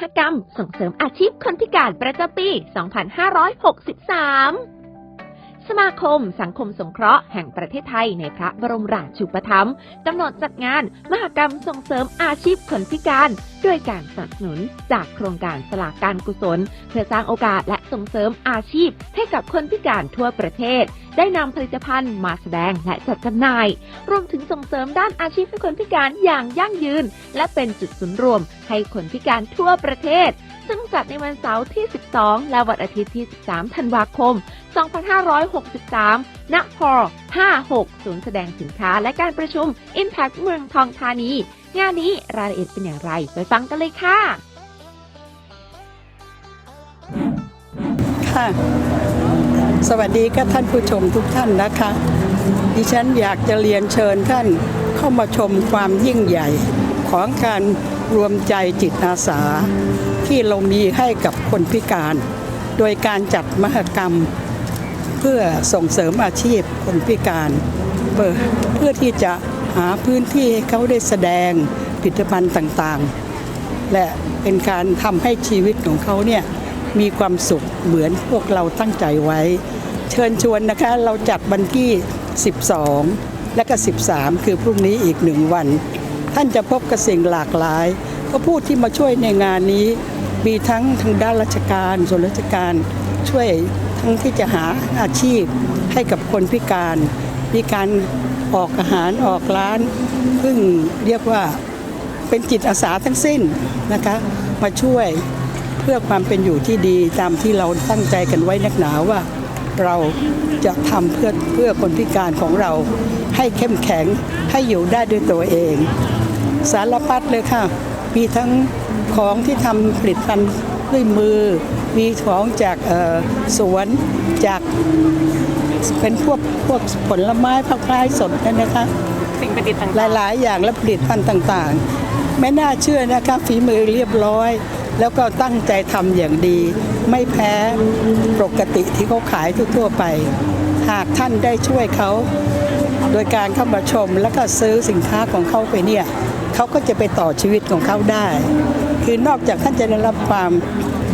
หกรรม ส่งเสริมอาชีพคนพิการประจำปี 2563สมาคม สังคมสงเคราะห์แห่งประเทศไทยในพระบรมราชูปถัมภ์กำหนดจัดงาน มหกรรมส่งเสริมอาชีพคนพิการ ด้วยการสนับสนุนจากโครงการสลากการกุศล เพื่อสร้างโอกาสและ ส่งเสริมอาชีพ ให้กับคนพิการทั่วประเทศ ได้นำผลิตภัณฑ์มาแสดงและจัดจำหน่าย รวมถึงส่งเสริมด้านอาชีพให้คนพิการอย่างยั่งยืน และเป็นจุดศูนย์รวม ให้คนพิการทั่วประเทศ ซึ่งจัดในวันเสาร์ที่ 12 และวันอาทิตย์ที่ 13 ธันวาคม 2563 ณ พ 56 ศูนย์แสดงสินค้าและการประชุม Impact เมืองทองธานี งานนี้รายละเอียดเป็นอย่างไร ไปฟังกันเลยค่ะ ค่ะ สวัสดีค่ะท่านผู้ชมทุกท่านนะคะ ดิฉันอยากจะเรียนเชิญท่านเข้ามาชมความยิ่งใหญ่ของการรวมใจจิตอาสา ที่เรามีให้กับคนพิการ โดยการจัดมหกรรม เพื่อส่งเสริมอาชีพคนพิการเพื่อเพื่อที่จะหาพื้นที่ให้เขาได้แสดงผลิตภัณฑ์ต่างๆ และเป็นการทำให้ชีวิตของเขาเนี่ย มีความสุขเหมือนพวกเราตั้งใจไว้ เชิญชวนนะคะ เราจัดวันที่ 12 และก็ 13 คือพรุ่งนี้อีกหนึ่งวัน ท่านจะพบกับสิ่งหลากหลาย ก็ผู้ที่มาช่วยในงานนี้ มีทั้งทางด้านราชการส่วนราชการช่วยทั้งที่จะหาอาชีพให้กับคนพิการ มีการออกอาหารออกร้านซึ่งเรียกว่าเป็นจิตอาสาทั้งสิ้นนะคะ มาช่วย เพื่อความเป็นอยู่ที่ดีตามที่เราตั้งใจกันไว้นักหนาว่า เราจะทำเพื่อเพื่อคนพิการของเรา ให้เข้มแข็งให้อยู่ได้ด้วยตัวเอง สารพัดเลยค่ะ มีทั้งของที่ทำผลิตภัณฑ์ด้วยมือ มีของจากเอ่อสวนจากเป็นพวกพวกผลไม้ผักไม้สดเนยนะคะสิ่งประดิษฐ์ต่างหลาย ๆ อย่างและผลิตภัณฑ์ต่าง ๆ ไม่น่าเชื่อนะคะฝีมือเรียบร้อย แล้วก็ตั้งใจทำอย่างดี ไม่แพ้ปกติที่เขาขายทั่วๆไป หากท่านได้ช่วยเขา โดยการเข้ามาชมแล้วก็ซื้อสินค้าของเขาไปเนี่ยเขาก็จะไปต่อชีวิตของเขาได้ คือนอกจากท่านจะได้รับความ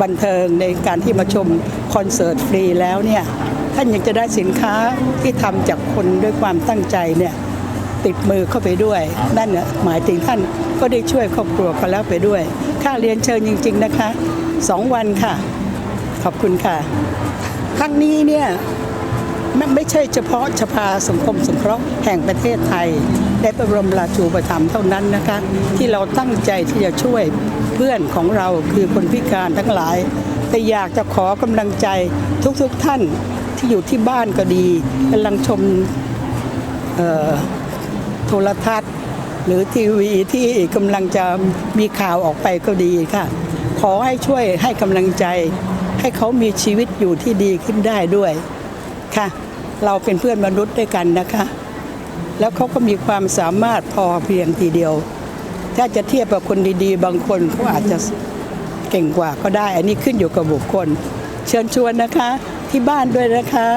บันเทิงในการที่มาชมคอนเสิร์ตฟรีแล้วเนี่ยท่านยังจะได้สินค้าที่ทำจากคนด้วยความตั้งใจเนี่ย ติดมือเข้าไปด้วย นั่นน่ะหมายถึงท่านก็ได้ช่วยครอบครัวเขาแล้วไปด้วย ค่าเรียนเชิญจริง ๆนะคะสองวันค่ะ ขอบคุณค่ะ ครั้งนี้เนี่ยไม่ไม่ใช่เฉพาะสภาสังคมสงเคราะห์แห่งประเทศไทยและพระบรมราชูปถัมภ์เท่านั้นนะคะที่เราตั้งใจที่จะช่วยเพื่อนของเราคือคนพิการทั้งหลาย แต่อยากจะขอกำลังใจทุกๆท่านที่อยู่ที่บ้านก็ดีกำลังชมเอ่อ โทรทัศน์ หรือทีวีที่กำลังจะมีข่าวออกไปก็ดีค่ะ ขอให้ช่วยให้กำลังใจ ให้เขามีชีวิตอยู่ที่ดีขึ้นได้ด้วยค่ะ เราเป็นเพื่อนมนุษย์ด้วยกันนะคะ แล้วเขาก็มีความสามารถพอเพียงทีเดียว ถ้าจะเทียบกับคนดีๆ บางคนเขาอาจจะเก่งกว่าก็ได้ อันนี้ขึ้นอยู่กับบุคคล เชิญชวนนะคะที่บ้านด้วยนะคะ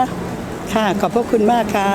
ค่ะ ขอบพระคุณมากค่ะ